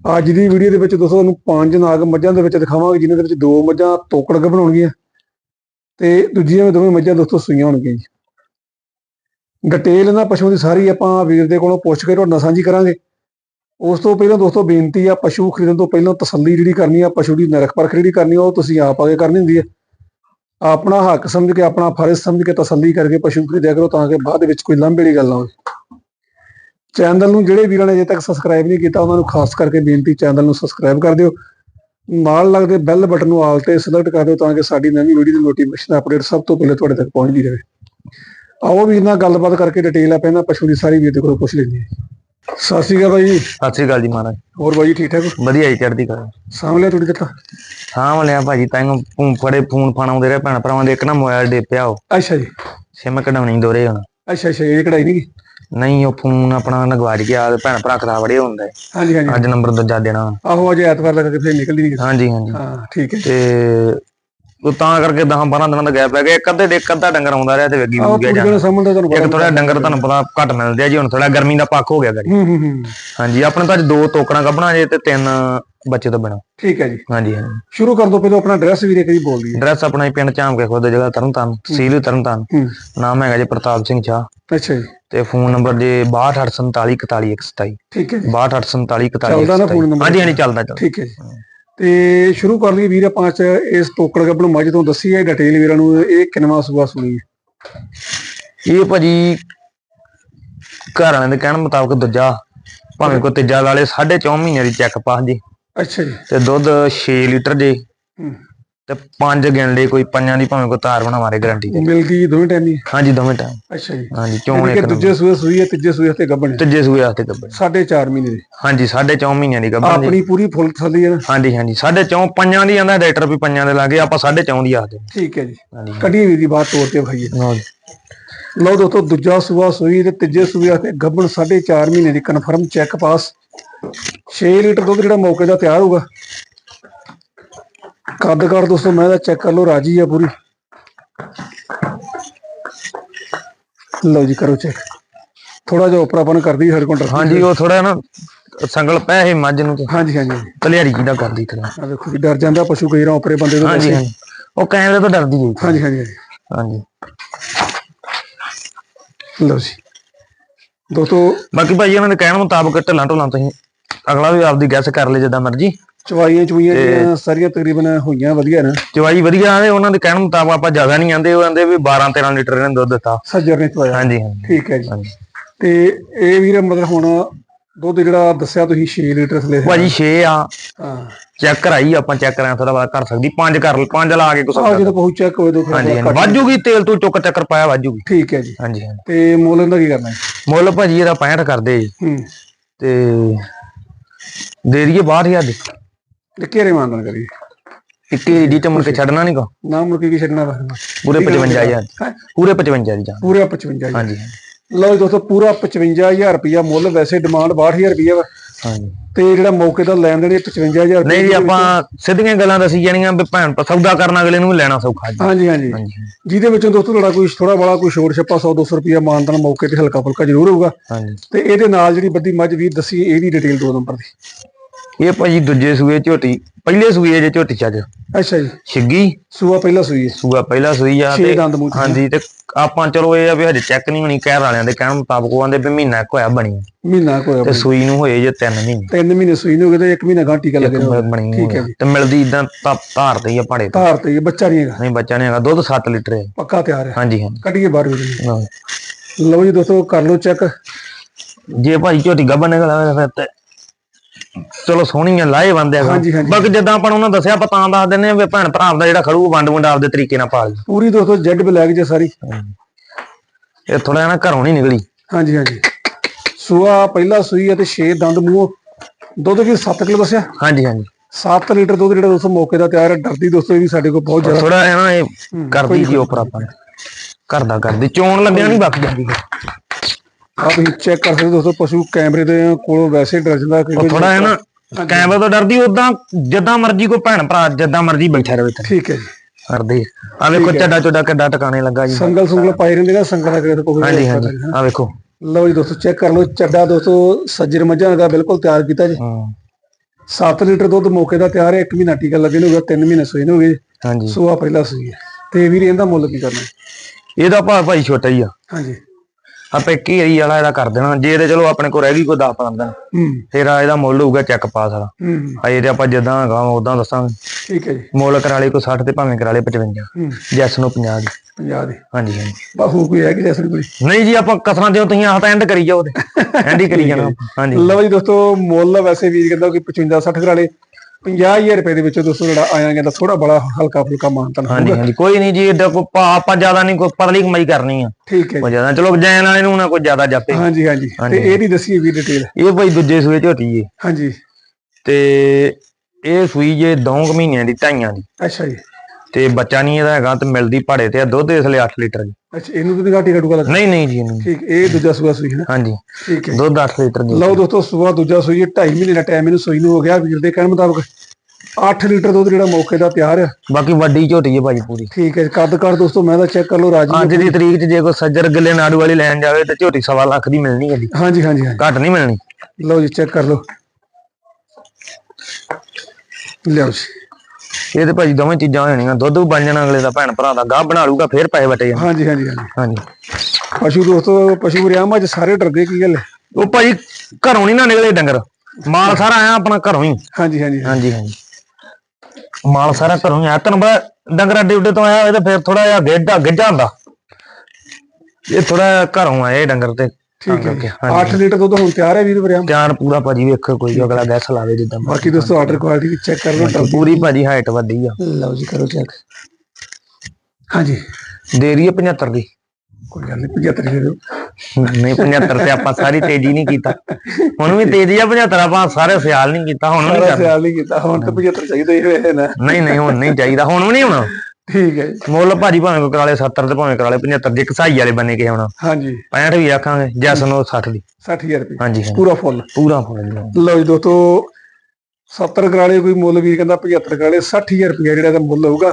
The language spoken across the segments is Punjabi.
ਅੱਜ ਦੀ ਵੀਡੀਓ ਦੇ ਵਿੱਚ ਦੋਸਤੋ ਤੁਹਾਨੂੰ ਪੰਜ ਨਾਗ ਮੱਝਾਂ ਦੇ ਵਿੱਚ ਦਿਖਾਵਾਂਗੇ, ਜਿਨ੍ਹਾਂ ਦੇ ਵਿੱਚ ਦੋ ਮੱਝਾਂ ਤੋਕੜ ਕੇ ਬਣਾਉਣਗੀਆਂ ਤੇ ਦੂਜੀਆਂ ਵੀ ਦੋਵੇਂ ਮੱਝਾਂ ਦੋਸਤੋ ਸੂਈਆਂ ਹੋਣਗੀਆਂ ਜੀ। ਡਿਟੇਲ ਇਹਨਾਂ ਪਸ਼ੂਆਂ ਦੀ ਸਾਰੀ ਆਪਾਂ ਵੀਰ ਦੇ ਕੋਲੋਂ ਪੁੱਛ ਕੇ ਤੁਹਾਡੇ ਨਾਲ ਸਾਂਝੀ ਕਰਾਂਗੇ। ਉਸ ਤੋਂ ਪਹਿਲਾਂ ਦੋਸਤੋ ਬੇਨਤੀ ਆ, ਪਸ਼ੂ ਖਰੀਦਣ ਤੋਂ ਪਹਿਲਾਂ ਤਸੱਲੀ ਜਿਹੜੀ ਕਰਨੀ ਆ, ਪਸ਼ੂ ਦੀ ਨਰਖ ਪਰਖ ਜਿਹੜੀ ਕਰਨੀ ਆ, ਉਹ ਤੁਸੀਂ ਆਪ ਆਗੇ ਕਰਨੀ ਹੁੰਦੀ ਹੈ ਆਪਣਾ ਹੱਕ ਸਮਝ ਕੇ, ਆਪਣਾ ਫਰਜ਼ ਸਮਝ ਕੇ ਤਸੱਲੀ ਕਰਕੇ ਪਸ਼ੂ ਖਰੀਦਿਆ ਕਰੋ, ਤਾਂ ਕਿ ਬਾਅਦ ਦੇ ਵਿੱਚ ਕੋਈ ਲਾਂਭੇ ਵਾਲੀ ਗੱਲ ਨਾ ਹੋਵੇ। ਚੈਨਲ ਨੂੰ ਜਿਹੜੇ ਵੀਰਾਂ ਨੇ ਅਜੇ ਤੱਕ ਸਬਸਕ੍ਰਾਈਬ ਨਹੀਂ ਕੀਤਾ ਉਹਨਾਂ ਨੂੰ ਖਾਸ ਕਰਕੇ ਬੇਨਤੀ ਚੈਨਲ ਨੂੰ ਸਬਸਕ੍ਰਾਈਬ ਕਰ ਦਿਓ। ਨਾਲ ਲੱਗਦੇ ਬੈਲ ਬਟਨ ਨੂੰ ਆਲ ਤੇ ਸਿਲੈਕਟ ਕਰ ਦਿਓ ਤਾਂ ਕਿ ਸਾਡੀ ਨਵੀਂ ਵੀਡੀਓ ਦੀ ਨੋਟੀਫਿਕੇਸ਼ਨ ਅਪਡੇਟ ਸਭ ਤੋਂ ਪਹਿਲੇ ਤੁਹਾਡੇ ਤੱਕ ਪਹੁੰਚਦੀ ਰਹੇ। ਆਓ ਵੀਰ ਨਾਲ ਗੱਲਬਾਤ ਕਰਕੇ ਡਿਟੇਲ ਆਪਾਂ ਇਹਨਾਂ ਪਸ਼ੂ ਦੀ ਸਾਰੀ ਵੀਰ ਦੇ ਕੋਲੋਂ ਪੁੱਛ ਲੈਂਦੇ ਹਾਂ। ਸਤਿ ਸ਼੍ਰੀ ਅਕਾਲ ਬਾਈ ਸਤਿ ਸ੍ਰੀ ਅਕਾਲ ਜੀ ਮਹਾਰਾਜ। ਹੋਰ ਬਾਈ ਠੀਕ ਠਾਕ? ਵਧੀਆ ਜੀ ਚੜ੍ਹਦੀ ਕਲਾ। ਲਿਆ ਥੋੜੀ ਦਿੱਤਾ ਹਾਂ ਮਲਿਆ ਭਾਜੀ ਤੈਨੂੰ ਫੋਨ ਫੜੇ ਫੋਨ ਫਾਣਾਉਂਦੇ ਰਹੇ ਭੈਣ ਭਰਾਵਾਂ ਦੇ। ਇੱਕ ਨਾ ਮੋਬਾਈਲ ਡੇ ਪਿਆ ਉਹ। ਅੱਛਾ ਜੀ। ਸਿਮ ਕਢਾਉਣੀ ਦੋਰੇ ਹੁਣ। ਅੱਛਾ ਅੱਛਾ ਇਹ ਕਢਾਈ ਨਹੀਂ? ਨਹੀਂ ਉਹ ਫੋਨ ਆਪਣਾ ਨਗਵਾਜ ਗਿਆ ਭੈਣ ਭਰਾ ਖਰਾ ਬੜੇ ਹੁੰਦਾ। ਹੈ। ਹਾਂਜੀ ਹਾਂਜੀ। ਅੱਜ ਨੰਬਰ ਦੂਜਾ ਦੇਣਾ। ਆਹੋ ਅਜੇ ਐਤਵਾਰ ਲੱਗ ਕੇ ਫਿਰ ਨਿਕਲਦੀ ਨਹੀਂ। ਹਾਂਜੀ ਹਾਂਜੀ। ਹਾਂ ਠੀਕ ਹੈ। ਤੇ ਉਹ ਤਾਂ ਕਰਕੇ 10 12 ਦਿਨਾਂ ਦਾ ਗੈਪ ਪੈ ਗਿਆ। ਇੱਕ ਅੱਧੇ ਦੇ ਇੱਕ ਅੱਧਾ ਡੰਗਰ ਆਉਂਦਾ ਰਿਹਾ ਤੇ ਵੇਗੀ ਆਹ ਗਿਆ ਪੂਰੀ ਜਾਂਦਾ। ਗੱਲ ਸਮਝਦਾ ਤੁਹਾਨੂੰ ਇੱਕ ਥੋੜਾ ਡੰਗਰ ਤੁਹਾਨੂੰ ਪਤਾ ਘੱਟ ਮਿਲਦੇ ਆ ਜੀ ਹੁਣ ਥੋੜਾ ਗਰਮੀ ਦਾ ਪੱਖ ਹੋ ਗਿਆ ਗੜੀ ਹੂੰ ਹੂੰ ਹੂੰ। ਹਾਂਜੀ ਆਪਣੇ ਤਾਂ ਅੱਜ ਦੋ ਟੋਕਰਾਂ ਕੱਢਣਾ ਜੇ ਤੇ ਤਿੰਨ ਬੱਚੇ ਤੋਂ ਬਿਨਾ। ਠੀਕ ਹੈ ਜੀ। ਹਾਂਜੀ ਹਾਂਜੀ। ਸ਼ੁਰੂ ਕਰ ਦੋ ਪਹਿਲਾਂ ਆਪਣਾ ਐਡਰੈਸ ਵੀਰੇ ਕਰੀ ਬੋਲ ਦਈਏ ਐਡਰੈਸ ਆਪਣਾ ਹੀ ਪਿੰਡ ਝਾਮ ਕੇ ਖੁਦ ਜਗ੍ਹਾ ਤਰਨਤਾਰਨ ਤਹਿਸੀਲ ਵੀ ਤਰਨਤਾਰਨ। ਨਾਮ ਹੈਗਾ ਜੀ ਪ੍ਰਤਾਪ ਸਿੰਘ ਚਾਹ ਅੱਛਾ ਜੀ। ਤੇ ਫੋਨ ਨੰਬਰ ਜੇ 6247414127 ਠੀਕ ਹੈ ਜੀ। 6247414127 ਚੱਲਦਾ ਨਾ phone number? ਹਾਂਜੀ ਹਾਂਜੀ ਚੱਲਦਾ ਚੱਲਦਾ। ਠੀਕ ਹੈ ਜੀ। ਤੇ ਸ਼ੁਰੂ ਕਰ ਲਈਏ ਵੀਰ ਆਪਾਂ ਚ ਇਸ ਟੋਕੜ ਗੱਬਣ ਮੱਝ ਤੋਂ ਦੱਸੀ ਹੈ ਡਿਟੇਲ ਵੀਰਾਂ ਨੂੰ ਇਹ ਕਿੰਨਵਾ ਸੂਆ ਸੁਣੀ ਇਹ ਭਾਜੀ ਘਰ ਵਾਲਿਆਂ ਦੇ ਕਹਿਣ ਮੁਤਾਬਕ ਦੂਜਾ ਭਾਵੇਂ ਕੋ ਤੀਜਾ ਲਾ ਲੇ 4.5 ਮਹੀਨੇ ਦੀ ਚੈੱਕ ਪਾਸ ਜੀ। ਅੱਛਾ ਜੀ। ਤੇ ਦੁੱਧ 6 ਲੀਟਰ ਜੇ। ਤੇ ਪੰਜ ਗਿਣ ਲੇ ਕੋਈ ਪੰਜਾਂ ਦੀ ਭਾਵੇਂ ਕੋ ਤਾਰ ਬਣਾ ਮਾਰੇ ਗਾਰੰਟੀ ਤੇ ਮਿਲ ਗਈ ਦੋਵੇਂ ਟਾਈਮ ਹੀ? ਹਾਂਜੀ ਦੋਵੇਂ ਟਾਈਮ ਅੱਛਾ ਜੀ। ਹਾਂਜੀ ਚੋਣ ਇੱਕ ਦੂਜੇ ਸੂਏ ਸੂਈ ਹੈ ਤੀਜੇ ਸੂਏ ਤੇ ਗੱਬਣ ਹੈ। ਤੀਜੇ ਸੂਏ ਗੱਬਣ। ਸਾਢੇ ਚਾਰ ਮਹੀਨੇ ਦੀ। ਹਾਂਜੀ 4.5 ਮਹੀਨਿਆਂ ਦੀ ਗੱਬਣ ਜੀ। ਆਪਣੀ ਪੂਰੀ ਫੁੱਲ ਥੱਲੀ ਹੈ ਹਾਂਜੀ ਹਾਂਜੀ 4.5 ਪੰਜਾਂ ਦੀ ਆਂਦਾ ਡਾਕਟਰ ਵੀ ਪੰਜਾਂ ਦੇ ਲਾਗੇ ਆਪਾਂ 4.5 ਦੀ ਆਖਦੇ ਠੀਕ ਹੈ ਜੀ। ਕੱਢੀ ਵੀਰ ਦੀ ਬਾਤ ਤੋੜ ਕੇ ਭਾਈਏ ਲਓ ਦੋਸਤੋ ਦੂਜਾ ਸੂਆ ਸੂਈ ਤੇ ਤੀਜੇ ਸੂਏ ਤੇ ਗੱਬਣ ਸਾਢੇ ਚਾਰ ਮਹੀਨੇ ਦੀ ਕਨਫਰਮ ਚੈੱਕ ਪਾਸ 6 ਲੀਟਰ ਦੁੱਧ ਜਿਹੜਾ ਮੌਕੇ ਦਾ ਤਿਆਰ ਹੋਊਗਾ। ਕੱਦ ਕਰ ਦੋਸਤੋ ਮੈਂ ਦਾ ਚੈੱਕ ਕਰ ਲਓ ਰਾਜੀ ਆ ਪੂਰੀ। ਲਓ ਜੀ ਕਰੋ ਚੈੱਕ ਥੋੜਾ ਜਿਹਾ ਉਪਰਾਪਨ ਕਰਦੀ ਸਾਡੇ ਕੋਲ ਹਾਂਜੀ ਉਹ ਥੋੜਾ ਨਾ ਸੰਗਲ ਪੈ ਹੈ ਮੱਝ ਨੂੰ। ਹਾਂਜੀ ਹਾਂਜੀ। ਤਲਿਆਰੀ ਜੀ ਦਾ ਕਰਦੀ ਥੋੜਾ ਆ ਦੇਖੋ ਜੀ ਡਰ ਜਾਂਦਾ ਪਸ਼ੂ ਕਈ ਰਾਂ ਉਪਰੇ ਬੰਦੇ ਤੋਂ ਹਾਂਜੀ ਹਾਂਜੀ। ਉਹ ਕੈਮਰੇ ਤੋਂ ਡਰਦੀ ਜੀ ਹਾਂਜੀ ਹਾਂਜੀ ਹਾਂਜੀ। ਹਾਂਜੀ। ਲਓ ਜੀ। ਦੋਸਤੋ ਬਾਕੀ ਭਾਜੀ ਉਹਨਾਂ ਦੇ ਕਹਿਣ ਮੁਤਾਬਕ ਢਿੱਲਾਂ ਢੋਲਾਂ ਤੁਸੀਂ ਅਗਲਾ ਵੀ ਆਪਦੀ ਗੈਸ ਕਰ ਲੇ ਜਿੱਦਾਂ ਮਰਜ਼ੀ। ਚਵਾਈਆਂ ਚੁਈਆਂ ਜਿਹੜੀਆਂ ਸਾਰੀਆਂ ਤਕਰੀਬਨ ਹੋਈਆਂ ਵਧੀਆ ਨਾ। ਚਵਾਈ ਵਧੀਆ ਆਂਦੇ ਉਹਨਾਂ ਦੇ ਕਹਿਣ ਮੁਤਾਬਕ ਆਪਾਂ ਜ਼ਿਆਦਾ ਨਹੀਂ ਆਂਦੇ ਉਹ ਆਂਦੇ ਵੀ 12 13 ਲੀਟਰ ਇਹਨਾਂ ਦੁੱਧ ਦਿੱਤਾ। ਸੱਜਰ ਨੇ ਚਵਾਇਆ ਹਾਂਜੀ ਹਾਂਜੀ। ਠੀਕ ਹੈ ਜੀ। ਤੇ ਇਹ ਵੀਰ ਮਤਲਬ ਹੁਣ ਦੁੱਧ ਜਿਹੜਾ ਦੱਸਿਆ ਤੁਸੀਂ 6 ਲੀਟਰ ਥਲੇ ਭਾਜੀ 6 ਆ। ਹਾਂ। ਚੈੱਕ ਕਰਾਈ ਆਪਾਂ ਚੈੱਕ ਕਰਾਂ ਥੋੜਾ ਬਾਅਦ ਕਰ ਸਕਦੀ। ਪੰਜ ਕਰ ਪੰਜ ਲਾ ਕੇ ਆਹ ਜਦੋਂ ਪਹੁੰਚ ਚੈੱਕ ਹੋਏ ਦੋ ਹਾਂਜੀ ਵਾਜੂਗੀ ਤੇਲ ਤੋਂ ਚੁੱਕ ਚੱਕਰ ਪਾਇਆ ਵਾਜੂਗੀ। ਠੀਕ ਹੈ ਜੀ। ਹਾਂਜੀ ਤੇ ਮੁੱਲ ਦਾ ਕੀ ਕਰਨਾ ਹੈ? ਮੁੱਲ ਭਾਜੀ ਇਹਦਾ 65 ਕਰਦੇ ਜੀ। ਹੂੰ। ਤੇ ਦੇ ਦਈਏ 62000 ਦੀ ਤੇ ਕਿਹੜੇ ਮਾਨਦਨ ਕਰੀਏ। ਇੱਕੇ ਡੀ ਤੇ ਮੁੜ ਕੇ ਛੱਡਣਾ ਨਹੀਂ ਕੋ? ਨਾਮ ਮੁਰਕੀ ਕੀ ਛੱਡਣਾ ਵਾ। ਪੂਰੇ 55000 ਹੈਂ? ਪੂਰੇ 55 ਦੀ ਜਾਨ। ਪੂਰਾ 55 ਹਾਂਜੀ। ਲਓ ਜੀ ਦੋਸਤੋ ਪੂਰਾ 55000 ਰੁਪਇਆ ਮੁੱਲ ਵੈਸੇ ਡਿਮਾਂਡ 62000 ਰੁਪਇਆ ਵਾ। ਹਾਂਜੀ। ਤੇ ਜਿਹੜਾ ਮੌਕੇ ਦਾ ਲੈਣ ਦੇਣ ਇਹ 55000 ਨਹੀਂ ਜੀ ਆਪਾਂ ਸਿੱਧੀਆਂ ਗੱਲਾਂ ਦੱਸੀ ਜਾਣੀਆਂ ਵੀ ਭੈਣ ਭਾ- ਸੌਦਾ ਕਰਨ ਅਗਲੇ ਨੂੰ ਲੈਣਾ ਸੌਖਾ ਜੀ। ਹਾਂਜੀ ਹਾਂਜੀ। ਹਾਂਜੀ। ਜਿਹਦੇ ਵਿੱਚੋਂ ਦੋਸਤੋ ਤੁਹਾਡਾ ਕੋਈ ਥੋੜਾ ਬੜਾ ਕੋਈ ਛੋੜ ਛੱਪਾ 100 200 ਰੁਪਇਆ ਮਾਨਦਨ ਮੌਕੇ ਤੇ ਹਲਕਾ ਫੁਲਕਾ ਜ਼ਰੂਰ ਹੋਊਗਾ। ਹਾਂਜੀ। ਤੇ ਇਹਦੇ ਨਾਲ ਜਿਹੜੀ ਬੱਦੀ ਮੱਝ ਵੀ ਦੱਸੀ ਇਹਦੀ ਡਿਟੇਲ ਦੋ ਨੰਬਰ ਦੀ। ਇਹ ਭਾਜੀ ਦੂਜੇ ਸੂਏ ਝੋਟੀ ਪਹਿਲੇ ਸੂਏ ਜੇ ਝੋਟੀ ਚੱਜ ਅੱਛਾ ਜੀ। ਛਿੱਗੀ। ਸੂਆ ਪਹਿਲਾ ਸੂਈ ਹੈ। ਸੂਆ ਪਹਿਲਾ ਸੂਈ ਆ ਤੇ। ਹਾਂਜੀ ਤੇ ਆਪਾਂ ਚਲੋ ਇਹ ਆ ਵੀ ਹਜੇ ਚੈੱਕ ਨਹੀਂ ਹੋਣੀ ਕਹਿਰ ਵਾਲਿਆਂ ਦੇ ਕਹਿਣ ਮੁਤਾਬਕ ਉਹ ਆਂਦੇ ਵੀ ਮਹੀਨਾ ਕੁ ਹੋਇਆ ਬਣੀ। ਮਹੀਨਾ ਕੋਈ ਤੇ ਸੂਈ ਨੂੰ ਹੋਏ ਜੇ 3 ਮਹੀਨੇ। ਤਿੰਨ ਮਹੀਨੇ ਸੂਈ ਨੂੰ ਹੋ ਗਏ ਤੇ ਮਹੀਨਾ ਗਾਂ ਟੀਕਾ ਇੱਕ ਲੱਗਿਆ ਬਣੀ ਠੀਕ ਹੈ। ਤੇ ਮਿਲਦੀ ਇਦਾਂ ਧਾਰ ਤੇ ਹੀ ਆ ਤੋਂ। ਧਾਰ ਤੇ ਇਹ ਬੱਚਾ ਨਹੀਂ ਹੈਗਾ। ਨਹੀਂ ਬੱਚਾ ਨਹੀਂ ਹੈਗਾ ਦੁੱਧ 7 ਲੀਟਰ ਹੈ। ਪੱਕਾ ਤਿਆਰ ਹੈ। ਹਾਂਜੀ ਹਾਂਜੀ। ਕੱਢੀਏ ਬਾਹਰ ਵੀ ਹਾਂ। ਲਓ ਜੀ ਦੋਸਤੋ ਕਰ ਲਓ ਚੈੱਕ ਜੇ ਭਾਈ ਝੋਟੀ ਗੱਬਨ ਨਿਕਲ ਆਵੇ ਫਿਰ ਚਲੋ ਸੋਹਣੀਆਂ ਲਾਏ ਬੰਦੇ ਆ ਹਾਂਜੀ, ਹਾਂਜੀ। ਬਾਕੀ ਜਿੱਦਾਂ ਆਪਾਂ ਨੂੰ ਉਹਨਾਂ ਦੱਸਿਆ ਆਪਾਂ ਤਾਂ ਦੱਸ ਦਿੰਦੇ ਆ ਵੀ ਭੈਣ ਭਰਾ ਦਾ ਜਿਹੜਾ ਖੜੂ ਵੰਡ ਵੰਡ ਆਪਦੇ ਤਰੀਕੇ ਨਾਲ ਪਾਲ ਪੂਰੀ ਦੋਸਤੋ ਜੈਡ ਬਲੈਕ ਜੇ ਸਾਰੀ। ਇਹ ਥੋੜਾ ਨਾ ਘਰੋਂ ਨਹੀਂ ਨਿਕਲੀ। ਹਾਂਜੀ ਹਾਂਜੀ। ਸੂਆ ਪਹਿਲਾ ਸੂਈ ਹੈ ਤੇ 6 ਦੰਦ ਮੂੰਹ। ਦੁੱਧ ਵੀ 7 ਕਿਲੋ ਦੱਸਿਆ? ਹਾਂਜੀ ਹਾਂਜੀ। 7 ਲੀਟਰ ਦੁੱਧ ਜਿਹੜਾ ਦੋਸਤੋ ਮੌਕੇ ਦਾ ਤਿਆਰ ਹੈ ਡਰਦੀ ਦੋਸਤੋ ਇਹ ਵੀ ਸਾਡੇ ਕੋਲ ਬਹੁਤ ਜ਼ਿਆਦਾ। ਥੋੜਾ ਨਾ ਇਹ ਹੂੰ, ਕਰਦੀ ਜੀ ਉੱਪਰ ਆਪਾਂ ਨੂੰ। ਘਰ ਦਾ ਕਰਦੀ। ਚੋਣ ਲੱਗਿਆ ਨਹੀਂ ਬਕ ਜਾਂਦੀ ਫਿਰ। ਆ ਤੁਸੀਂ ਚੈੱਕ ਕਰ ਸਕਦੇ ਹੋ ਦੋਸਤੋ ਪਸ਼ੂ ਕੈਮਰੇ ਦੇ ਕੋਲੋਂ ਵੈਸੇ ਡਰ ਜਾਂਦਾ ਕਿ ਥੋੜਾ ਹੈ ਨਾ ਕੈਮਰੇ ਤੋਂ ਡਰਦੀ ਉਦਾਂ ਜਿੱਦਾਂ ਮਰਜ਼ੀ ਕੋਈ ਭੈਣ ਭਰਾ ਜਿੱਦਾਂ ਮਰਜ਼ੀ ਬੈਠਾ ਰਵੇ ਤੇ ਠੀਕ ਹੈ ਜੀ। ਕਰਦੇ ਆ ਵੇਖੋ ਚੱਡਾ ਚੁੱਡਾ ਕਿੱਡਾ ਟਿਕਾਣੇ ਲੱਗਾ ਜੀ। ਸੰਗਲ ਸੁੰਗਲ ਪਾਈ ਰਹਿੰਦੇ ਨਾ ਸੰਗਲ ਦਾ ਕਿਤੇ ਕੋਈ ਹਾਂਜੀ ਹਾਂਜੀ। ਆ ਵੇਖੋ। ਲਓ ਜੀ ਦੋਸਤੋ ਚੈੱਕ ਕਰ ਲਓ ਚੱਡਾ ਦੋਸਤੋ ਸੱਜਰ ਮੱਝਾਂ ਦਾ ਬਿਲਕੁਲ ਤਿਆਰ ਕੀਤਾ ਜੀ। ਹੂੰ। 7 ਲੀਟਰ ਦੁੱਧ ਮੌਕੇ ਦਾ ਤਿਆਰ ਹੈ 1 ਮਹੀਨਾ ਟੀਕਾ ਲੱਗੇ ਨੂੰ ਹੋ ਗਿਆ 3 ਮਹੀਨੇ ਸੋਏ ਨੂੰ ਹੋ ਗਏ। ਹਾਂਜੀ। ਸੋਆ ਪਹਿਲਾ ਸੂਈ ਹੈ। ਤੇ ਵੀਰ ਇਹਦਾ ਮੁੱਲ ਕੀ ਕਰਨਾ? ਇਹਦਾ ਭਾਅ ਭਾਈ ਛੋਟਾ ਹੀ ਆ। ਹਾਂਜੀ। ਆਪਾਂ ਏਰੀ ਵਾਲਾ ਇਹਦਾ ਕਰ ਦੇਣਾ। ਜੇ ਤੇ ਚਲੋ ਆਪਣੇ ਕੋਲ ਰਹਿ ਗਈ ਕੋਈ 10 15 ਦਿਨ ਹੂੰ। ਫਿਰ ਆ ਇਹਦਾ ਮੁੱਲ ਹੋਊਗਾ ਚੈੱਕ ਪਾਸ ਵਾਲਾ। ਅਜੇ ਤੇ ਆਪਾਂ ਜਿੱਦਾਂ ਹੈਗਾ ਉਦਾਂ ਦੱਸਾਂਗੇ। ਠੀਕ ਹੈ ਜੀ। ਮੁੱਲ ਕਰਾ ਲਈ ਕੋਈ 60 ਤੇ ਭਾਵੇਂ ਕਰਾ ਲਈ 55 ਹੂੰ। ਜੈਸ ਨੂੰ 50 ਦੀ। 50 ਦੇ। ਹਾਂਜੀ ਹਾਂਜੀ। ਬਾਹੂ ਕੋਈ ਹੈ ਕਿ ਜੈਸਨ ਕੋਈ? ਨਹੀਂ ਜੀ ਆਪਾਂ ਕਸਰਾਂ ਦਿਓ ਤੁਸੀਂ ਆਹ ਤਾਂ ਐਂਡ ਕਰੀ ਜਾਓ ਤੇ ਐਂਡ ਹੀ ਕਰੀ ਜਾਣਾ। ਹਾਂਜੀ। ਲਓ ਜੀ ਦੋਸਤੋ ਮੁੱਲ ਵੈਸੇ ਵੀਰ ਕਹਿੰਦਾ ਕਿ 55 60 ਵਾਲੇ 50000 ਰੁਪਏ ਦੇ ਵਿੱਚੋਂ ਦੋਸਤੋ ਜਿਹੜਾ ਆਇਆ ਜਾਂਦਾ ਥੋੜਾ ਬੜਾ ਹਲਕਾ ਫੁਲਕਾ ਮਾਨਤਨ ਹਾਂਜੀ ਹਾਂਜੀ ਕੋਈ ਨਹੀਂ ਜੀ ਏਡਾ ਕੋ ਆਪਾਂ ਜ਼ਿਆਦਾ ਨਹੀਂ ਕੋਈ ਪਤਲੀ ਕਮਾਈ ਕਰਨੀ ਆ। ਠੀਕ ਹੈ ਕੋਈ ਜ਼ਿਆਦਾ ਚਲੋ ਜੈਨ ਵਾਲੇ ਨੂੰ ਨਾ ਕੋਈ ਜ਼ਿਆਦਾ ਜਾਪੇ। ਹਾਂਜੀ ਹਾਂਜੀ। ਤੇ ਇਹਦੀ ਦੱਸੀਏ ਵੀ ਡਿਟੇਲ ਇਹ ਭਾਈ ਦੂਜੇ ਸੂਏ ਝੋਟੀ ਏ। ਹਾਂਜੀ। ਤੇ ਇਹ ਸੂਈ ਜੇ 2 ਮਹੀਨਿਆਂ ਦੀ ਢਾਈਆਂ ਦੀ। ਅੱਛਾ ਜੀ। ਤੇ ਬੱਚਾ ਨਹੀਂ ਇਹਦਾ ਹੈਗਾ ਤੇ ਮਿਲਦੀ ਭਾੜੇ ਤੇ ਆ ਦੁੱਧ ਇਸ ਲਈ 8 ਲੀਟਰ ਜੀ ਅੱਛਾ ਇਹਨੂੰ ਤਾਂ ਨਿਗਾਹ ਟੀਕਾ ਟੂਕਾ ਲੱਗਾ? ਨਹੀਂ ਨਹੀਂ ਜੀ ਨਹੀਂ। ਠੀਕ ਇਹ ਦੂਜਾ ਸੂਆ ਸੂਈ ਹੈ ਹਾਂਜੀ। ਠੀਕ ਹੈ। ਦੁੱਧ 8 ਲੀਟਰ ਦੀ ਲਓ ਦੋਸਤੋ ਸੂਆ ਦੂਜਾ ਸੂਈ 2.5 ਮਹੀਨੇ ਦਾ ਟਾਈਮ ਇਹਨੂੰ ਸੂਈ ਨੂੰ ਹੋ ਗਿਆ। ਵੀਰ ਦੇ ਕਹਿਣ ਮੁਤਾਬਕ 8 ਲੀਟਰ ਦੁੱਧ ਜਿਹੜਾ ਮੌਕੇ ਦਾ ਤਿਆਰ ਹੈ। ਬਾਕੀ ਵੱਡੀ ਝੋਟੀ ਹੈ ਭਾਜੀ ਪੂਰੀ। ਠੀਕ ਹੈ ਕੱਦ ਕਰ ਦੋਸਤੋ ਮੈਂ ਤਾਂ ਚੈੱਕ ਕਰ ਲਓ ਰਾਜੀ ਅੱਜ ਦੀ ਤਰੀਕ 'ਚ ਜੇ ਕੋਈ ਸੱਜਰ ਗੱਲੇ ਨਾੜੂ ਵਾਲੀ ਲੈਣ ਜਾਵੇ ਤੇ ਝੋਟੀ ਸਵਾ ਲੱਖ ਦੀ ਮਿਲਣੀ ਹੈ ਜੀ। ਹਾਂਜੀ ਹਾਂਜੀ ਹਾਂਜੀ। ਘੱਟ ਨਹੀਂ ਮਿਲਣੀ। ਲਓ ਜੀ ਚੈੱਕ ਕਰ ਲਓ। ਲਿਆਓ ਜੀ। ਇਹ ਤੇ ਭਾਜੀ ਦੋਵੇਂ ਚੀਜ਼ਾਂ ਹੋ ਜਾਣੀਆਂ। ਦੁੱਧ ਵੀ ਬਣ ਜਾਣਾ ਅਗਲੇ ਦਾ ਭੈਣ ਭਰਾ ਦਾ। ਗਾਹ ਬਣਾ ਲੂਗਾ ਫੇਰ ਪੈਸੇ ਵਟੇ ਜਾਣ ਹਾਂਜੀ ਹਾਂਜੀ ਹਾਂਜੀ। ਹਾਂਜੀ। ਪਸ਼ੂ ਦੋਸਤੋ ਪਸ਼ੂ ਰਿਆਮ ਅੱਜ ਸਾਰੇ ਡਰਦੇ ਕੀ ਗੱਲ ਹੈ? ਉਹ ਭਾਜੀ ਘਰੋਂ ਨਹੀਂ ਨਾ ਨਿਕਲੇ ਡੰਗਰ। ਮਾਲ ਸਾਰਾ ਆਇਆ ਆਪਣਾ ਘਰੋਂ ਹੀ। ਹਾਂਜੀ ਹਾਂਜੀ ਹਾਂਜੀ। ਹਾਂਜੀ ਮਾਲ ਸਾਰਾ ਘਰੋਂ ਹੀ ਆਇਆ। ਤੈਨੂੰ ਪਤਾ ਡੰਗਰ ਅੱਡੇ ਉੱਡੇ ਤੋਂ ਆਇਆ ਹੋਵੇ ਤੇ ਫਿਰ ਥੋੜਾ ਜਿਹਾ ਗੇਡਾ ਗਿੱਜਾ ਹੁੰਦਾ। ਇਹ ਥੋੜਾ ਘਰੋਂ ਆਏ ਡੰਗਰ ਤੇ। ਠੀਕ ਹੈ 8 ਲੀਟਰ ਦੁੱਧ ਹੁਣ ਤਿਆਰ ਹੈ ਵੀਰ ਵਰਿਆਮ ਧਿਆਨ ਪੂਰਾ ਭਾਜੀ ਵੇਖੋ ਕੋਈ ਅਗਲਾ ਗੈਸ ਲਾਵੇ ਜਿੱਦਾਂ ਬਾਕੀ ਦੋਸਤੋ ਆਰਡਰ ਕੁਆਲਿਟੀ ਵੀ ਚੈੱਕ ਕਰ ਲਓ ਪੂਰੀ ਭਾਜੀ ਹਾਈਟ ਵੱਡੀ ਆ। ਲਓ ਜੀ ਕਰੋ ਚੈੱਕ ਹਾਂਜੀ। ਦੇ ਰਹੀ ਹੈ 75 ਦੀ। ਕੋਈ ਗੱਲ ਨਹੀਂ 75 ਦੇ ਦਿਓ। ਨਹੀਂ 75 ਤੇ ਆਪਾਂ ਸਾਰੀ ਤੇਜ਼ੀ ਨਹੀਂ ਕੀਤਾ। ਹੁਣ ਵੀ ਤੇਜ਼ੀ ਆ 75 ਆਪਾਂ ਸਾਰੇ ਸਿਆਲ ਨਹੀਂ ਕੀਤਾ ਹੁਣ ਵੀ ਨਹੀਂ ਸਾਰਾ ਕਰਨਾ। ਸਿਆਲ ਨਹੀਂ ਕੀਤਾ ਹੁਣ ਤਾਂ 75 ਚਾਹੀਦਾ ਹੀ ਹੋਇਆ ਨਾ। ਨਹੀਂ ਨਹੀਂ ਹੁਣ ਨਹੀਂ ਚਾਹੀਦਾ ਹੁਣ ਵੀ ਨਹੀਂ ਹੋਣਾ। ਠੀਕ ਹੈ ਮੁੱਲ ਭਾਜੀ ਭਾਵੇਂ ਕੋਈ ਕਰਾਲੇ 70 ਤੇ ਭਾਵੇਂ ਕਰਾਲੇ 75 ਜੇ ਕਸਾਈ ਵਾਲੇ ਬੰਨੇ ਕੇ ਆਉਣਾ ਹਾਂਜੀ। 65 ਵੀ ਆਖਾਂਗੇ ਜੈਸ ਨੂੰ 60 ਦੀ। 60000 ਰੁਪਏ। ਹਾਂਜੀ ਪੂਰਾ ਫੁੱਲ। ਪੂਰਾ ਫੁੱਲ ਲਓ ਜੀ ਦੋਸਤੋ 70 ਕਰਾਲੇ ਕੋਈ ਮੁੱਲ ਵੀ ਕਹਿੰਦਾ 75 ਕਰਾਲੇ 60000 ਰੁਪਏ ਜਿਹੜਾ ਇਹਦਾ ਮੁੱਲ ਹੋਊਗਾ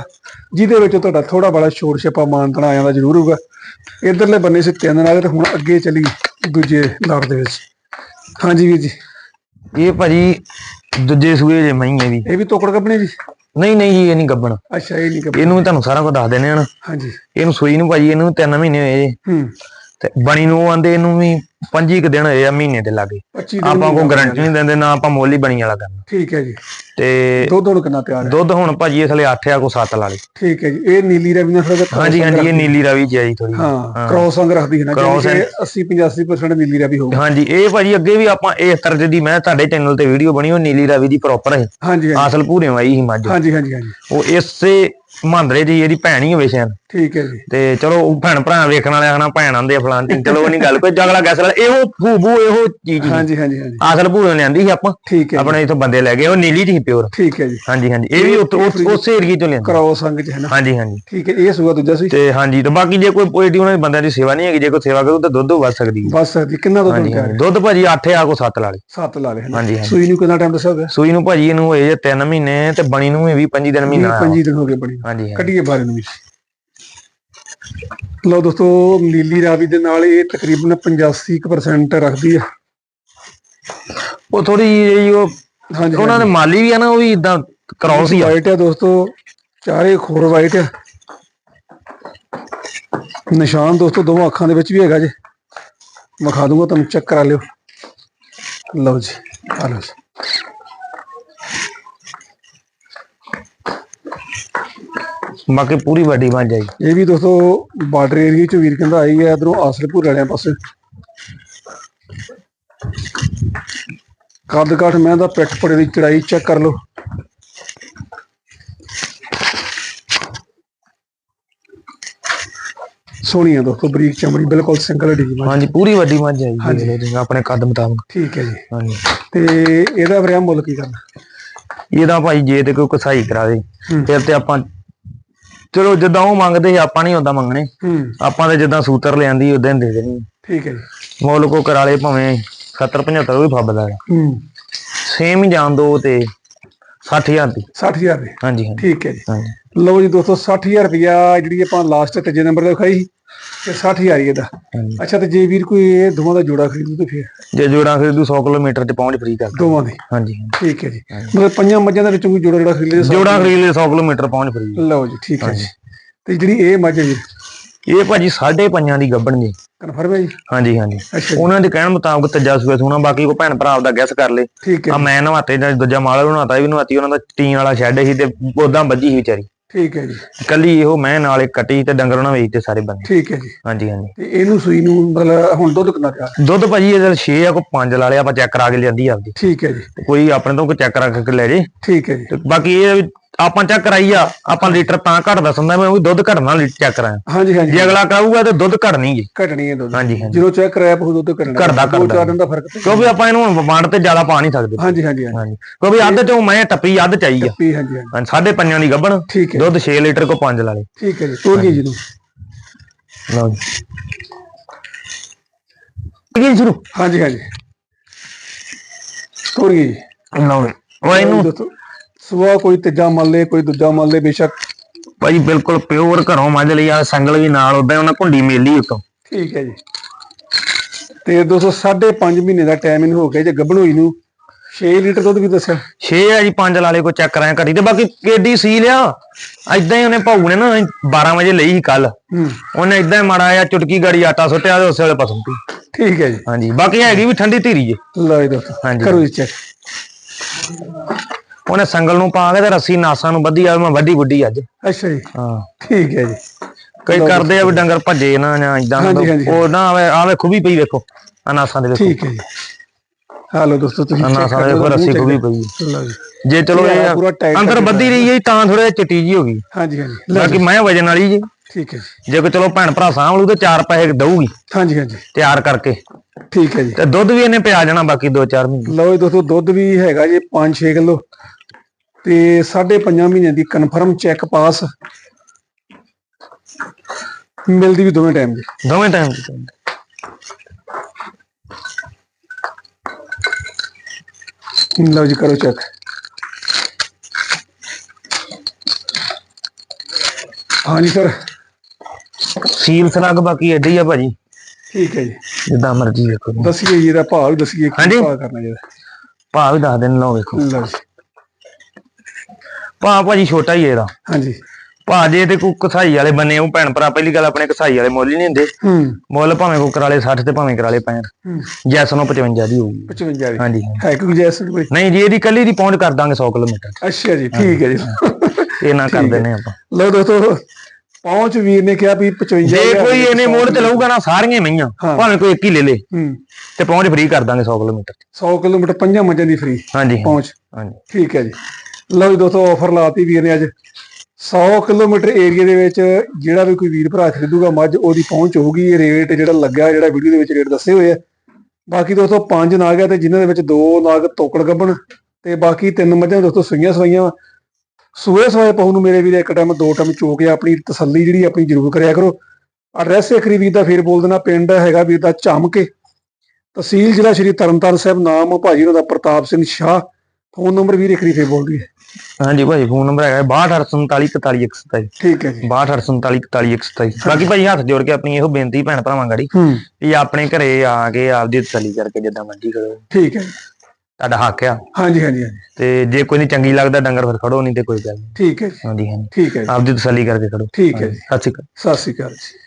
ਜਿਹਦੇ ਵਿੱਚ ਤੁਹਾਡਾ ਥੋੜਾ ਬੜਾ ਛੋੜ ਛਪਾ ਮਾਨਤਨਾ ਆ ਜਾਂਦਾ ਜ਼ਰੂਰ ਹੋਊਗਾ। ਇਧਰਲੇ ਬੰਨੇ ਸੀ ਤਿੰਨ ਨਾਲ ਤੇ ਹੁਣ ਅੱਗੇ ਚਲੀ ਦੂਜੇ ਲੜ ਦੇ ਵਿੱਚ। ਹਾਂਜੀ ਵੀਰ ਜੀ। ਇਹ ਭਾਜੀ ਦੂਜੇ ਸੂਏ ਜੇ ਮਹੀਨੇ ਵੀ ਇਹ ਵੀ ਤੋਕੜ ਕੱਪਣੇ ਜੀ। ਨਹੀਂ ਨਹੀਂ ਜੀ ਇਹ ਨਹੀਂ ਗੱਬਣ। ਅੱਛਾ ਇਹ ਨਹੀਂ ਇਹਨੂੰ ਵੀ ਤੁਹਾਨੂੰ ਸਾਰਾ ਕੁਝ ਦੱਸ ਦਿੰਦੇ ਆ ਨਾ। ਹਾਂਜੀ। ਇਹਨੂੰ ਸੂਈ ਨੂੰ ਭਾਜੀ ਇਹਨੂੰ 3 ਮਹੀਨੇ ਹੋਏ ਜੇ। ਹੂੰ। ਤੇ ਬਣੀ ਨੂੰ ਆਂਦੇ ਇਹਨੂੰ ਵੀ 25 ਕੁ ਦਿਨ ਹੋਏ ਆ ਮਹੀਨੇ ਦੇ ਲਾਗੇ। 25 ਦਿਨ ਆਪਾਂ ਕੋਈ ਗਾਰੰਟੀ ਨਹੀਂ ਦਿੰਦੇ ਨਾ ਆਪਾਂ ਮੁੱਲ ਬਣੀ ਵਾਲਾ ਕਰਨਾ। ਠੀਕ ਹੈ ਜੀ। ਤੇ ਦੁੱਧ ਹੁਣ ਕਿੰਨਾ ਤਿਆਰ ਹੈ? ਦੁੱਧ ਹੁਣ ਭਾਜੀ ਇਸ ਲਈ 8 ਆ ਕੋ 7 ਲਾ ਲਈ ਠੀਕ ਹੈ ਜੀ। ਇਹ ਨੀਲੀ ਰਵੀ ਨਾਲ ਥੋੜਾ ਹਾਂਜੀ ਹਾਂਜੀ ਇਹ ਨੀਲੀ ਰਾਵੀ ਆਈ ਥੋੜੀ ਹਾਂ ਕ੍ਰੋਸ ਅੰਗ ਰੱਖਦੀ ਹੈ ਨਾ ਜਿਵੇਂ 80 85% ਨੀਲੀ ਰਵੀ ਹੋਊਗੀ। ਹਾਂਜੀ ਇਹ ਭਾਜੀ ਅੱਗੇ ਵੀ ਆਪਾਂ ਇਸ ਤਰ੍ਹਾਂ ਦੀ ਮੈਂ ਤੁਹਾਡੇ ਚੈਨਲ ਤੇ ਵੀਡੀਓ ਬਣੀ ਉਹ ਨੀਲੀ ਰਾਵੀ ਦੀ ਪ੍ਰੋਪਰ ਹੈ ਹਾਂਜੀ ਹਾਂਜੀ। ਅਸਲ ਭੂਰੇ ਆਈ ਸੀ ਮੱਝ। ਹਾਂਜੀ ਹਾਂਜੀ ਹਾਂਜੀ। ਉਹ ਇਸੇ ਮਹਾਂਦਰੇ ਦੀ ਇਹਦੀ ਭੈਣ ਹੀ ਹੋਵੇ ਸ਼ਾਇਦ ਠੀਕ ਹੈ ਜੀ। ਤੇ ਚਲੋ ਉਹ ਭੈਣ ਭਰਾ ਵੇਖਣ ਵਾਲੇ ਆਖਣਾ ਭੈਣ ਆਂਦੇ ਆ ਫਲਾਂਟੀ ਚਲੋ ਉਹ ਨਹੀਂ ਗੱਲ ਕੋਈ ਜਗਲਾ ਗੈਸ ਵਾਲਾ ਇਹੋ ਭੂਬੂ ਇਹੋ ਚੀਜ਼ ਸੀ। ਹਾਂਜੀ ਹਾਂਜੀ ਹਾਂਜੀ। ਅਸਲ ਭੂਰੇ ਲਿਆਂਦੀ ਸੀ ਆਪਾਂ। ਠੀਕ ਹੈ ਆਪਣੇ ਇਥੋਂ ਬੰਦੇ ਲੈ ਗਏ ਉਹ ਨੀਲੀ ਜੀ ਪਿਓਰ। ਠੀਕ ਹੈ ਜੀ। ਹਾਂਜੀ ਹਾਂਜੀ ਇਹ ਵੀ ਉਸ- ਏਰੀਏ ਤੋਂ ਲਿਆਂਦੀ। ਕ੍ਰੋਸ ਅੰਗ ਚ ਹੈ ਨਾ? ਹਾਂਜੀ ਹਾਂਜੀ। ਠੀਕ ਹੈ ਇਹ ਸੂਆ ਦੂਜਾ ਸੀ। ਤੇ ਹਾਂਜੀ ਤੇ ਬਾਕੀ ਜੇ ਕੋਈ ਪੋਇਟੀ ਉਹਨਾਂ ਦੇ ਬੰਦਿਆਂ ਦੀ ਸੇਵਾ ਨਹੀਂ ਹੈਗੀ ਜੇ ਕੋਈ ਸੇਵਾ ਕਰੂ ਤਾਂ ਦੁੱਧ ਵੱਧ ਸਕਦੀ ਹੈ। ਬਸ ਸਕਦੀ ਕਿੰਨਾ ਦੁੱਧ ਹਾਂਜੀ ਤਿਆਰ ਹਾਂਜੀ। ਹੈ ਦੁੱਧ ਭਾਜੀ 8 ਆ ਕੋ 7 ਲਾ ਲੇ ਸੱਤ ਲਾ ਲੈ ਹਾਂਜੀ ਸੂਈ ਨੂੰ ਕਿੰਨਾ ਟਾਈਮ ਦੱਸਿਆ ਹੋਗਾ ਸੂਈ ਨੂੰ ਭਾਜੀ ਇਹਨੂੰ ਹੋਏ ਜੇ 3 ਮਹੀਨੇ ਤੇ ਬਣੀ ਨੂੰ ਵੀ 25 ਦਿਨ ਮਹੀਨਾ। ਹੋਇਆ। 25 ਦਿਨ ਹੋ ਗਏ ਬਣੀ ਹਾਂਜੀ ਕੱਢੀਏ ਬਾਰੇ ਨੂੰ ਵੀ। ਲਓ ਦੋਸਤੋ ਨੀਲੀ ਰਾਵੀ ਦੇ ਨਾਲ ਇਹ ਤਕਰੀਬਨ 85% ਰੱਖਦੀ ਹੈ ਉਹ ਥੋੜੀ ਜਿਹੀ ਉਹ ਹਾਂਜੀ ਉਹਨਾਂ ਦੇ ਮਾਲੀ ਵੀ ਆ ਨਾ ਉਹ ਵੀ ਇਦਾਂ ਕ੍ਰੋਸ ਹੀ ਆ। ਵਾਈਟ ਹੈ ਦੋਸਤੋ ਚਾਰੇ ਖੋਰ ਵਾਈਟ ਹੈ ਨਿਸ਼ਾਨ ਦੋਸਤੋ ਦੋਵਾਂ ਅੱਖਾਂ ਦੇ ਵਿੱਚ ਵੀ ਹੈਗਾ ਜੀ। ਵਿਖਾ ਦੂੰਗਾ ਤੁਹਾਨੂੰ ਚੈੱਕ ਕਰਾ ਲਿਓ। ਲਓ ਜੀ ਆ ਲਓ ਬਾਕੀ ਪੂਰੀ ਵੱਡੀ ਬਣ ਜਾਈ ਇਹ ਵੀ ਦੋਸਤੋ ਬਾਰਡਰ ਏਰੀਆ ਚ ਵੀਰ ਕਹਿੰਦਾ ਆਈ ਹੈ ਇਧਰੋਂ ਆਸਲਪੁਰ ਵਾਲਿਆਂ ਪਾਸੇ। ਕੱਦ ਕਾਠ ਮੈਂ ਦਾ ਪਿੱਠ ਪੜੇ ਦੀ ਚੜਾਈ ਚੈੱਕ ਕਰ ਲਓ। ਸੋਹਣੀ ਹੈ ਦੋਸਤੋ ਬਰੀਕ ਚਮੜੀ ਬਿਲਕੁਲ ਸਿੰਗਲ ਡੀ ਹਾਂਜੀ ਪੂਰੀ ਵੱਡੀ ਬਣ ਜਾਈ ਜੀ ਆਪਣੇ ਕੱਦ ਮੁਤਾਬਕ। ਠੀਕ ਹੈ ਜੀ। ਹਾਂਜੀ। ਤੇ ਇਹਦਾ ਵਰਿਆ ਮੁੱਲ ਕੀ ਕਰਨਾ? ਇਹਦਾ ਭਾਈ ਜੇ ਤੇ ਕੋਈ ਕਸਾਈ ਕਰਾਵੇ ਹੂੰ। ਫਿਰ ਤੇ ਆਪਾਂ ਚਲੋ ਜਿੱਦਾਂ ਉਹ ਮੰਗਦੇ ਸੀ ਆਪਾਂ ਨਹੀਂ ਉਦਾਂ ਮੰਗਣੇ। ਹੂੰ। ਆਪਾਂ ਤੇ ਜਿੱਦਾਂ ਸੂਤਰ ਲਿਆਂਦੀ ਉਦਾਂ ਹੀ ਦੇ ਦੇਣੀ। ਠੀਕ ਹੈ ਜੀ। ਮੁੱਲ ਕੋ ਕਰਾ ਲੇ ਭਾਵੇਂ 70 75 ਵੀ ਫੱਬਦਾ ਹੈ। ਹੂੰ। ਸੇਮ ਹੀ ਜਾਣ ਦੋ ਤੇ 60000 ਦੀ। 60000 ਦੇ। ਹਾਂਜੀ ਹਾਂਜੀ। ਠੀਕ ਹੈ ਜੀ। ਲਓ ਜੀ ਦੋਸਤੋ 60000 ਰੁਪਇਆ ਜਿਹੜੀ ਆਪਾਂ ਲਾਸਟ ਤੀਜੇ ਨੰਬਰ ਤੇ ਖਾਈ ਤੇ 60000 ਹੀ ਇਹਦਾ। ਹਾਂਜੀ। ਅੱਛਾ ਤੇ ਜੇ ਵੀਰ ਕੋਈ ਇਹ ਦੋਵਾਂ ਦਾ ਜੋੜਾ ਖਰੀਦੂ ਤੇ ਫਿਰ? ਜੇ ਜੋੜਾਂ ਖਰੀਦੂ 100 ਕਿਲੋਮੀਟਰ ਤੇ ਪਹੁੰਚ ਫਰੀ ਕਰ ਦੋਵਾਂ ਦੇ? ਹਾਂਜੀ। ਠੀਕ ਹੈ ਜੀ। ਮਤਲਬ ਪੰਜਾਂ ਮੱਝਾਂ ਦੇ ਵਿੱਚੋਂ ਕੋਈ ਜੋੜਾ ਜੋੜਾ ਖਰੀਦ ਲਿਆ ਜੋੜਾਂ ਖਰੀਦ ਲੇ 100 ਕਿਲੋਮੀਟਰ ਪਹੁੰਚ ਫਰੀ ਲਓ ਜੀ ਠੀਕ ਹੈ ਜੀ। ਤੇ ਜਿਹੜੀ ਇਹ ਮੱਝ ਹੈ ਜੀ? ਇਹ ਭਾਜੀ ਸਾਢੇ ਪੰਜਾਂ ਦੀ ਗੱਬਣ ਜੀ। ਕਨਫਰਮ ਹੈ ਜੀ? ਹਾਂਜੀ ਹਾਂਜੀ। ਅੱਛਾ ਜੀ। ਉਹਨਾਂ ਦੇ ਕਹਿਣ ਮੁਤਾਬਕ ਤੱਜਾ ਸੂਆ ਸੋਣਾ ਬਾਕੀ ਕੋ ਭੈਣ ਭਰਾ ਆਪਦਾ ਗੈਸ ਕਰ ਲੇ। ਠੀਕ ਹੈ ਆ ਮੈਂ ਨਵਾਤੇ ਜਾਂ ਦੂਜਾ ਮਾਲ ਬਣਾਤਾ ਇਹ ਵੀ ਨਵਾਤੀ ਉਹਨਾਂ ਦਾ ਟੀਨ ਵਾਲਾ ਸ਼ੈੱਡ ਸੀ ਤੇ ਉਦਾਂ ਵੱਜੀ ਸੀ ਵਿਚਾਰੀ। ਠੀਕ ਹੈ ਜੀ। ਕੱਲੀ ਇਹੋ ਮੈਂ ਨਾਲ ਕੱਟੀ ਤੇ ਡੰਗਰ ਉਹਨਾਂ ਵੇਚਤੇ ਸਾਰੇ ਬੰਦੇ। ਠੀਕ ਹੈ ਜੀ। ਹਾਂਜੀ ਹਾਂਜੀ। ਤੇ ਇਹਨੂੰ ਸੂਈ ਨੂੰ ਮਤਲਬ ਹੁਣ ਦੁੱਧ ਕਿੰਨਾ ਪਿਆ? ਦੁੱਧ ਭਾਜੀ ਇਹਦਾ 6 ਆ ਕੋ 5 ਲਾ ਲਿਆ ਆਪਾਂ ਚੈੱਕ ਕਰਾ ਕੇ ਲਿਆਂਦੀ ਆਪਦੀ। ਠੀਕ ਹੈ ਜੀ। ਕੋਈ ਆਪਣੇ ਤੋਂ ਕੋਈ ਚੈੱਕ ਕਰਾ ਕੇ ਲੈ ਜੇ। ਠੀਕ ਹੈ ਜੀ। ਬਾਕੀ ਇਹ ਆਪਾਂ ਚੈੱਕ ਕਰਾਈ ਆ ਆਪਾਂ ਲੀਟਰ ਤਾਂ ਘੱਟ ਦੱਸਦਾ ਮੈਂ ਉਹ ਦੁੱਧ ਘਟਣਾ ਚੈੱਕ ਕਰਾਇਆ ਹਾਂਜੀ ਹਾਂਜੀ। ਜੇ ਅਗਲਾ ਕਹੂਗਾ ਤੇ ਦੁੱਧ ਘਟਣੀ ਜੀ ਘਟਣੀ ਹੈ ਦੁੱਧ। ਹਾਂਜੀ ਹਾਂਜੀ। ਜਦੋਂ ਚੈੱਕ ਕਰਾਇਆ ਪਹੁ ਦੁੱਧ ਘਟਣਾ। ਘਟਦਾ- ਦੋ ਘਟਦਾ। ਚਾਰ ਦਿਨ ਦਾ ਫ਼ਰਕ ਤੇ ਕਿਉਂਕਿ ਆਪਾਂ ਇਹਨੂੰ ਵੰਡ ਤੇ ਜ਼ਿਆਦਾ ਪਾ ਨਹੀਂ ਸਕਦੇ। ਹਾਂਜੀ ਹਾਂਜੀ ਹਾਂਜੀ। ਕਿਉਂਕਿ ਅੱਧ ਚੋਂ ਮੈਂ ਟੱਪੀ ਅੱਧ ਚਾਈ ਆ। ਪੀ ਹਾਂਜੀ ਹਾਂਜੀ। ਸਾਢੇ ਪੰਜਾਂ ਦੀ ਹੈ। ਦੁੱਧ 6 ਲੀਟਰ ਕੋ 5 ਲਾ ਲੇ। ਠੀਕ ਹੈ ਜੀ ਗਈ ਜੀ ਨੂੰ। ਲਓ ਜੀ। ਸ਼ੁਰੂ। ਹਾਂਜੀ ਹਾਂਜੀ। ਗਈ ਜੀ। ਲਓ ਉਹ ਇਹਨੂੰ ਸੁਆ ਕੋਈ ਤੀਜਾ ਮੰਨ ਲੇ ਕੋਈ ਦੂਜਾ ਮੰਨ ਲੇ ਬੇਸ਼ੱਕ। ਭਾਈ ਬਿਲਕੁਲ ਪਿਓਰ ਘਰੋਂ ਮੱਝ ਲਈ ਆ ਸੰਗਲ ਵੀ ਨਾਲ ਉਦਾਂ ਉਹਨਾਂ ਕੁੰਡੀ ਮੇਲੀ ਉਤੋਂ। ਠੀਕ ਹੈ ਜੀ। ਤੇ 205 ਮਹੀਨੇ ਦਾ ਟਾਈਮ ਇਹਨੂੰ ਹੋ ਗਿਆ ਜੇ ਗੱਭਣ ਹੋਈ ਨੂੰ। 6 ਲੀਟਰ ਦੁੱਧ ਵੀ ਦੱਸਿਆ। 6 ਆ ਜੀ 5 ਲਾ ਲੇ ਕੋ ਚੈੱਕ ਕਰਾਇਆ ਘੜੀ। ਤੇ ਬਾਕੀ ਕਿੱਡੀ ਸੀ ਲਿਆ ਐਦਾਂ ਹੀ ਉਹਨੇ ਭਾਊ ਨੇ ਨਾ 12 ਵਜੇ ਲਈ ਸੀ ਕੱਲ ਉਹਨੇ ਇਦਾਂ ਹੀ ਮਾੜਾ ਆ ਚੁਟਕੀ ਗਾੜੀ ਆਟਾ ਸੁੱਟਿਆ ਤੇ ਉਸੇ ਵੇਲੇ ਪਸਮ ਪੀ ਠੀਕ ਹੈ ਜੀ। ਹਾਂਜੀ ਬਾਕੀ ਹੈਗੀ ਵੀ ਠੰਡੀ ਧੀਰੀ ਜੇ। ਲਓ ਜੀ ਦੋਸਤੋ ਹਾਂਜੀ। ਕਰੋ ਜੀ ਚੈੱਕ ਉਹਨੇ ਸੰਗਲ ਨੂੰ ਪਾ ਕੇ ਤੇ ਰੱਸੀ ਨਾਸਾਂ ਨੂੰ ਬੱਧੀ ਆ ਮੈਂ ਵੱਡੀ ਵੱਡੀ ਅੱਜ। ਅੱਛਾ ਜੀ। ਹਾਂ। ਠੀਕ ਹੈ ਜੀ। ਕਈ ਕਰਦੇ ਆ ਵੀ ਡੰਗਰ ਭੱਜੇ ਨਾ ਜਾਂ ਇਦਾਂ। ਉਹ ਨਾ ਆਵੇ ਆਵੇ ਖੁਬੀ ਪਈ ਵੇਖੋ ਅਨਾਸਾਂ ਦੇ ਵੇਖੋ। ਠੀਕ ਹੈ ਜੀ। ਹਾਲੋ ਦੋਸਤੋ ਤੁਸੀਂ ਅਨਾਸਾਂ ਦੇ ਵੇਖੋ ਰੱਸੀ ਖੁਬੀ ਪਈ। ਜੀ। ਚਲੋ ਇਹ ਅੰਦਰ ਬੱਧੀ ਰਹੀ ਹੈ ਤਾਂ ਥੋੜੇ ਚਿੱਟੀ ਜੀ ਹੋ ਗਈ। ਹਾਂਜੀ ਹਾਂਜੀ। ਬਾਕੀ ਮੈਂ ਵਜਨ ਵਾਲੀ ਜੀ। ਠੀਕ ਹੈ ਜੀ। ਜੇ ਕੋਈ ਚਲੋ ਭੈਣ ਭਰਾ ਸਾਂਭ ਲੂ ਤੇ ਚਾਰ ਪੈਸੇ ਦਊਗੀ। ਹਾਂਜੀ ਹਾਂਜੀ। ਤਿਆਰ ਕਰਕੇ। ਠੀਕ ਹੈ ਜੀ। ਤੇ ਦੁੱਧ ਵੀ ਇਹਨੇ ਪਿਆ ਜਾਣਾ ਬਾਕੀ 2-4 ਮਹੀਨੇ। ਲਓ ਜੀ ਦੋਸਤੋ ਦੁੱਧ ਵੀ ਹੈਗਾ ਜੀ 5-6 ਕਿਲੋ। ਤੇ 5.5 ਮਹੀਨਿਆਂ ਦੀ ਕਨਫਰਮ ਚੈੱਕ ਪਾਸ ਮਿਲਦੀ ਵੀ ਦੋਵੇਂ ਟਾਈਮ ਦੀ ਦੋਵੇਂ ਟਾਈਮ ਲਓ ਜੀ ਕਰੋ ਚੈੱਕ ਹਾਂਜੀ ਸਰ ਸੀਲ ਸਲੱਗ ਬਾਕੀ ਐਡੀ ਆ ਭਾਜੀ। ਠੀਕ ਹੈ ਜੀ। ਜਿੱਦਾਂ ਮਰਜ਼ੀ ਵੇਖੋ। ਦੱਸੀਏ ਜੀ ਇਹਦਾ ਭਾਅ ਵੀ ਦੱਸੀਏ ਕੀ ਹਾਂਜੀ। ਭਾਅ ਕਰਨਾ ਚਾਹੀਦਾ ਭਾਅ ਵੀ ਦੱਸ ਦੇਣ ਲਓ ਵੇਖੋ। ਲਓ ਜੀ। ਭਾਅ ਭਾਜੀ ਛੋਟਾ ਹੀ ਹੈ ਇਹਦਾ। ਹਾਂਜੀ। ਭਾਅ ਜੇ ਤੇ ਕੋਈ ਕਸਾਈ ਵਾਲੇ ਬੰਨੇ ਉਹ ਭੈਣ ਭਰਾ ਪਹਿਲੀ ਗੱਲ ਆਪਣੇ ਕਸਾਈ ਵਾਲੇ ਮੁੱਲ ਹੀ ਨਹੀਂ ਹੁੰਦੇ। ਮੁੱਲ ਭਾਵੇਂ ਕੋ ਕਰਾਲੇ 60 ਤੇ ਭਾਵੇਂ ਕਰਾਲੇ 65 ਹੂੰ। ਜੈਸ ਨੂੰ 55 ਦੀ ਹੋਊਗੀ। 55 ਦੀ। ਹਾਂਜੀ। ਹੈ ਕੋਈ ਜੈਸ ਕੋਈ? ਨਹੀਂ ਜੀ ਇਹਦੀ ਕੱਲੀ ਦੀ ਪਹੁੰਚ ਕਰ ਦਾਂਗੇ 100 ਕਿਲੋਮੀਟਰ। ਅੱਛਾ ਜੀ ਠੀਕ ਹੈ ਜੀ। ਇਹ ਨਾ ਕਰ ਦਿੰਨੇ ਆਪਾਂ। ਲਓ ਦੋਸਤੋ ਪਹੁੰਚ ਵੀਰ ਨੇ ਕਿਹਾ ਵੀ 55 ਜੇ ਕੋਈ ਇਹਨੇ ਮੋੜ ਤੇ ਲਊਗਾ ਨਾ ਸਾਰੀਆਂ ਮਈਆਂ। ਭਾਵੇਂ ਕੋਈ ਇੱਕ ਹੀ ਲੈ ਲੇ। ਤੇ ਪਹੁੰਚ ਫ੍ਰੀ ਕਰ ਦਾਂਗੇ 100 ਕਿਲੋਮੀਟਰ। 100 ਕਿਲੋਮੀਟਰ ਪੰਜਾਂ ਮੱਝਾਂ ਦੀ ਫ੍ਰੀ ਹਾਂਜੀ। ਪਹੁੰਚ। ਹਾਂਜੀ। ਠੀਕ ਹੈ ਜੀ। ਲਓ ਜੀ ਦੋਸਤੋ ਆਫਰ ਲਾਤੀ ਵੀਰ ਨੇ ਅੱਜ। 100 ਕਿਲੋਮੀਟਰ ਏਰੀਆ ਦੇ ਵਿੱਚ ਜਿਹੜਾ ਵੀ ਕੋਈ ਵੀਰ ਭਰਾ ਖਰੀਦੂਗਾ, ਮੱਝ ਉਹਦੀ ਪਹੁੰਚ ਹੋਊਗੀ। ਰੇਟ ਜਿਹੜਾ ਲੱਗਿਆ, ਜਿਹੜਾ ਵੀਡੀਓ ਦੇ ਵਿੱਚ ਰੇਟ ਦੱਸੇ ਹੋਏ ਆ। ਬਾਕੀ ਦੋਸਤੋ, ਪੰਜ ਨਾਗ ਆ ਤੇ ਜਿਨ੍ਹਾਂ ਦੇ ਵਿੱਚ ਦੋ ਨਾਗ ਤੋਕੜ ਗੱਬਣ ਤੇ ਬਾਕੀ ਤਿੰਨ ਮੱਝਾਂ ਦੋਸਤੋ ਸੂਈਆਂ ਸਵਾਈਆਂ ਸੂਏ ਸਵਾਏ ਪਹੂ ਨੂੰ ਮੇਰੇ ਵੀਰ, ਇੱਕ ਟਾਈਮ ਦੋ ਟਾਈਮ ਚੋ ਕੇ ਆਪਣੀ ਤਸੱਲੀ ਜਿਹੜੀ ਆਪਣੀ ਜ਼ਰੂਰ ਕਰਿਆ ਕਰੋ। ਐਡਰੈਸ ਇੱਕ ਵੀਰ ਦਾ, ਫੇਰ ਬੋਲ ਦੇਣਾ, ਪਿੰਡ ਹੈਗਾ ਵੀਰ ਦਾ ਝਮਕੇ। ਤਹਿਸੀਲ ਜ਼ਿਲ੍ਹਾ ਸ਼੍ਰੀ ਤਰਨਤਾਰਨ ਸਾਹਿਬ, ਨਾਮ ਭਾਜੀ ਉਹਨਾਂ ਦਾ, ਪ੍ਰਤਾਪ ਸਿੰਘ ਸ਼ਾਹ। ਫੋਨ ਨੰਬਰ ਵੀਰ ਇੱਕ ਵਾਰੀ ਫੇਰ ਬੋਲ ਦਈਏ। ਹਾਂਜੀ ਭਾਈ ਫੋਨ ਨੰਬਰ ਹੈਗਾ 6247444127 ਠੀਕ ਹੈ ਜੀ। 6247444127 ਬਾਕੀ ਭਾਈ ਹੱਥ ਜੋੜ ਕੇ ਆਪਣੀ ਇਹੋ ਬੇਨਤੀ ਭੈਣ ਭਰਾਵਾਂ ਗਾੜੀ ਵੀ ਆਪਣੇ ਘਰੇ ਆ ਕੇ ਆਪਦੀ ਤਸੱਲੀ ਕਰਕੇ ਜਿੱਦਾਂ ਮਰਜ਼ੀ ਕਰੋ। ਠੀਕ ਹੈ। ਤੁਹਾਡਾ ਹੱਕ ਆ। ਹਾਂਜੀ ਹਾਂਜੀ ਹਾਂਜੀ। ਤੇ ਜੇ ਕੋਈ ਨਹੀਂ ਚੰਗੀ ਲੱਗਦਾ ਡੰਗਰ ਫਿਰ ਖੜੋ ਨਹੀਂ ਤੇ ਕੋਈ ਗੱਲ ਨਹੀਂ। ਠੀਕ ਹੈ ਹਾਂਜੀ ਹਾਂਜੀ। ਠੀਕ ਹੈ ਆਪਦੀ ਤਸੱਲੀ ਕਰਕੇ ਖੜੋ। ਠੀਕ ਹੈ ਸਤਿ ਸ਼੍ਰੀ ਅਕਾਲ। ਸਤਿ ਸ਼੍ਰੀ ਅਕਾਲ ਜੀ।